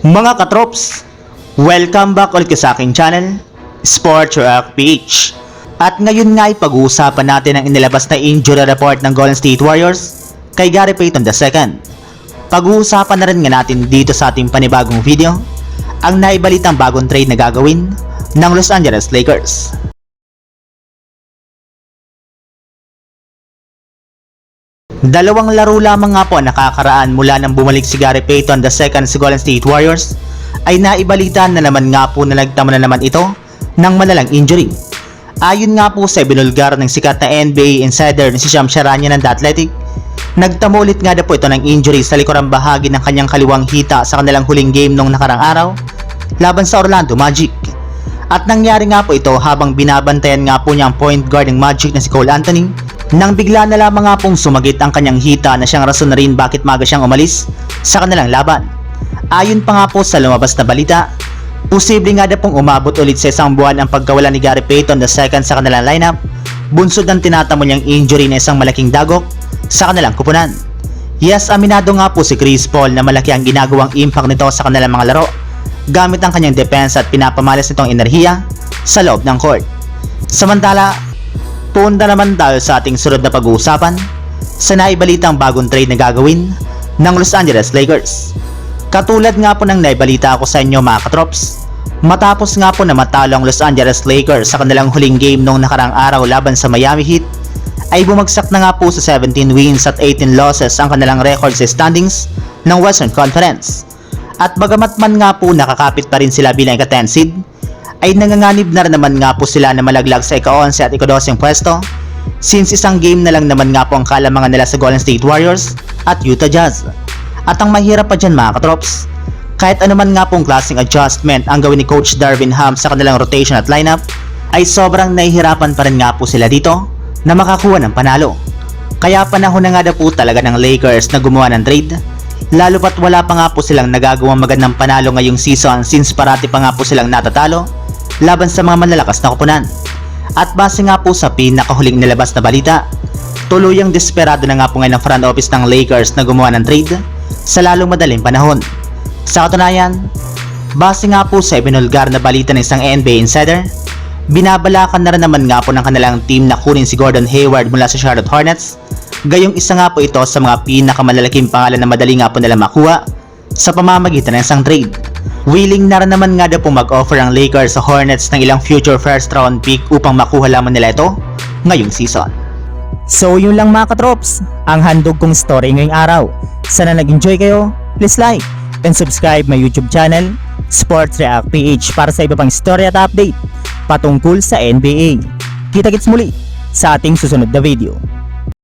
Mga katrops, welcome back ulit sa aking channel, Sports Rock PH. At ngayon nga ay pag-uusapan natin ang inilabas na injury report ng Golden State Warriors kay Gary Payton II. Pag-uusapan na rin nga natin dito sa ating panibagong video ang naibalitang bagong trade na gagawin ng Los Angeles Lakers. Dalawang laro lamang nga po ang nakakaraan mula nang bumalik si Gary Payton II sa Golden State Warriors ay naibalita na naman nga po na nagtama na naman ito ng malalang injury. Ayon nga po sa binulgar ng sikat na NBA insider na si Sham Charania ng The Athletic, nagtamo ulit nga na po ito ng injury sa likurang bahagi ng kanyang kaliwang hita sa kanilang huling game nung nakarang araw laban sa Orlando Magic. At nangyari nga po ito habang binabantayan nga po niya ang point guard ng Magic na si Cole Anthony nang bigla na lamang nga pong sumagit ang kanyang hita na siyang rason na rin bakit maga siyang umalis sa kanilang laban. Ayon pa nga po sa lumabas na balita, posible nga na pong umabot ulit sa isang buwan ang pagkawala ni Gary Payton II sa kanilang lineup, bunsod ng tinatamo niyang injury na isang malaking dagok sa kanilang kupunan. Yes, aminado nga po si Chris Paul na malaki ang ginagawang impact nito sa kanilang mga laro gamit ang kanyang depensa at pinapamalas nitong enerhiya sa loob ng court. Samantala, punta naman tayo sa ating sunod na pag-uusapan sa naibalitang bagong trade na gagawin ng Los Angeles Lakers. Katulad nga po ng naibalita ako sa inyo mga katrops, matapos nga po na matalo ang Los Angeles Lakers sa kanilang huling game noong nakarang araw laban sa Miami Heat, ay bumagsak na nga po sa 17 wins at 18 losses ang kanilang record sa standings ng Western Conference. At bagamat man nga po nakakapit pa rin sila bilang ika-10 seed, ay nanganganib na naman nga po sila na malaglag sa ika-11 at ika-12 pwesto since isang game na lang naman nga po ang kalamangan nila sa Golden State Warriors at Utah Jazz. At ang mahirap pa dyan mga katrops, kahit anuman nga pong klaseng adjustment ang gawin ni Coach Darvin Ham sa kanilang rotation at lineup, ay sobrang nahihirapan pa rin nga po sila dito na makakuha ng panalo. Kaya panahon na nga na po talaga ng Lakers na gumawa ng trade Lalo pat wala pa nga po silang nagagawang magandang panalo ngayong season since parati pa nga po silang natatalo laban sa mga malalakas na kupunan. At base nga po sa pinakahuling nilabas na balita, tuluyang desperado na nga po ngayon ang front office ng Lakers na gumawa ng trade sa lalong madaling panahon. Sa katunayan, base nga po sa ibinulgar na balita ng isang NBA insider, binabalakan na rin naman nga po ng kanilang team na kunin si Gordon Hayward mula sa Charlotte Hornets Gayong isa nga po ito sa mga pinakamalalaking pangalan na madali nga po nila makuha sa pamamagitan ng isang trade. Willing na rin naman nga daw po mag-offer ang Lakers sa Hornets ng ilang future first round pick upang makuha lamang nila ito ngayong season. So yun lang mga katrops, ang handog kong story ngayong araw. Sana nag-enjoy kayo, please like and subscribe my YouTube channel, Sports React PH para sa iba pang story at update patungkol sa NBA. Kita-kits muli sa ating susunod na video.